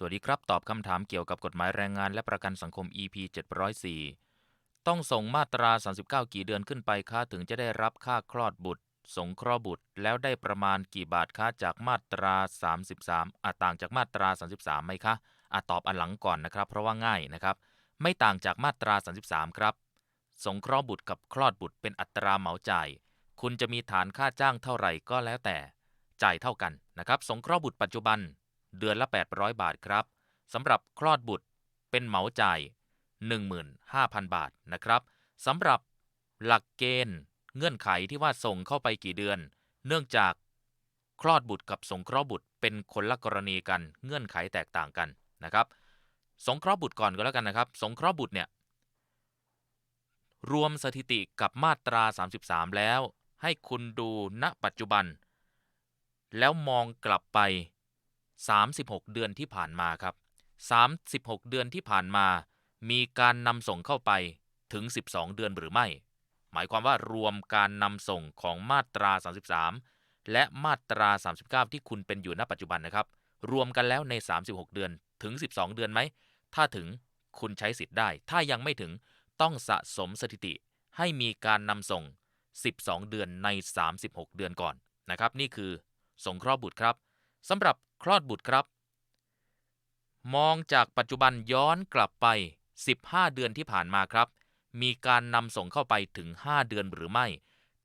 สวัสดีครับ ตอบคำถามเกี่ยวกับกฎหมายแรงงานและประกันสังคม EP 704 ต้องส่งมาตรา 39 กี่เดือนขึ้นไปคะถึงจะได้รับค่าคลอดบุตร สงเคราะห์บุตร แล้วได้ประมาณกี่บาทคะจากมาตรา 33อาต่างจากมาตรา 33ไหมคะอาตอบอันหลังก่อนนะครับ เพราะว่าง่ายนะครับ ไม่ต่างจากมาตรา 33 ครับ สงเคราะห์บุตรกับคลอดบุตรเป็นอัตราเหมาจ่าย คุณจะมีฐานค่าจ้างเท่าไหร่ก็แล้วแต่ จ่ายเท่ากันนะครับ สงเคราะห์บุตรปัจจุบัน เดือนละ 800 บาทครับสำหรับคลอดบุตรเป็นเหมาจ่าย 15,000 บาทนะครับสำหรับหลักเกณฑ์เงื่อนไขที่ว่าส่งเข้าไปกี่เดือน เนื่องจากคลอดบุตรกับสงเคราะห์บุตรเป็นคนละกรณีกันเงื่อนไขแตกต่างกันนะครับ สงเคราะห์บุตรก่อนก็แล้วกันนะครับ สงเคราะห์บุตรเนี่ยรวมสถิติกับมาตรา 33 แล้ว ให้คุณดูณปัจจุบัน แล้วมองกลับไป 36 เดือนที่ผ่านมาครับ 36 เดือนที่ผ่านมา มีการนำส่งเข้าไปถึง 12 เดือนหรือไม่ หมายความว่ารวมการนำส่งของมาตรา 33 และมาตรา 39 ที่คุณเป็นอยู่ณปัจจุบันนะครับ รวมกันแล้วใน 36 เดือนถึง 12 เดือนไหม ถ้าถึงคุณใช้สิทธิ์ได้ ถ้ายังไม่ถึงต้องสะสมสถิติ ให้มีการนำส่ง 12 เดือนใน 36 เดือนก่อนนะครับ นี่คือสงเคราะห์บุตรครับสำหรับ คลอดบุตรครับ มองจากปัจจุบันย้อนกลับไป 15 เดือนที่ผ่านมาครับ มีการนำส่งเข้าไปถึง 5 เดือนหรือไม่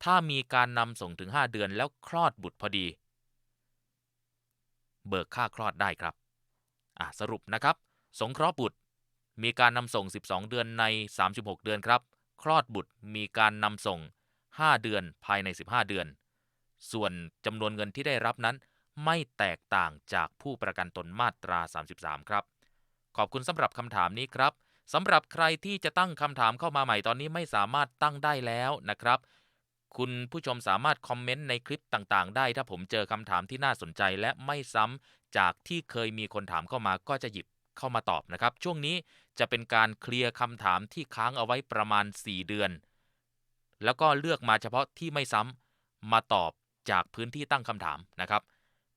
ถ้ามีการนำส่งถึง 5 เดือนแล้วคลอดบุตรพอดี เบิกค่าคลอดได้ครับสรุปนะครับ สงเคราะห์บุตร มีการนำส่ง 12 เดือนใน 36 เดือนครับ คลอดบุตรมีการนำส่ง 5 เดือนภายใน 15 เดือน ส่วนจำนวนเงินที่ได้รับนั้น ไม่แตกต่างจากผู้ประกันตนมาตรา 33 ครับ ขอบคุณสำหรับคำถามนี้ครับสำหรับใครที่จะตั้งคำถามเข้ามาใหม่ตอนนี้ไม่สามารถตั้งได้แล้วนะครับ คุณผู้ชมสามารถคอมเมนต์ในคลิปต่างๆ ได้ ถ้าผมเจอคำถามที่น่าสนใจและไม่ซ้ำจากที่เคยมีคนถามเข้ามาก็จะหยิบเข้ามาตอบนะครับ ช่วงนี้จะเป็นการเคลียร์คำถามที่ค้างเอาไว้ประมาณ 4 เดือน แล้วก็เลือกมาเฉพาะที่ไม่ซ้ำมาตอบจากพื้นที่ตั้งคำถามนะครับ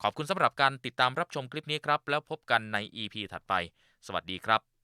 ขอบคุณสำหรับการติดตามรับชมคลิปนี้ครับ แล้วพบกันใน EP ถัดไป สวัสดีครับ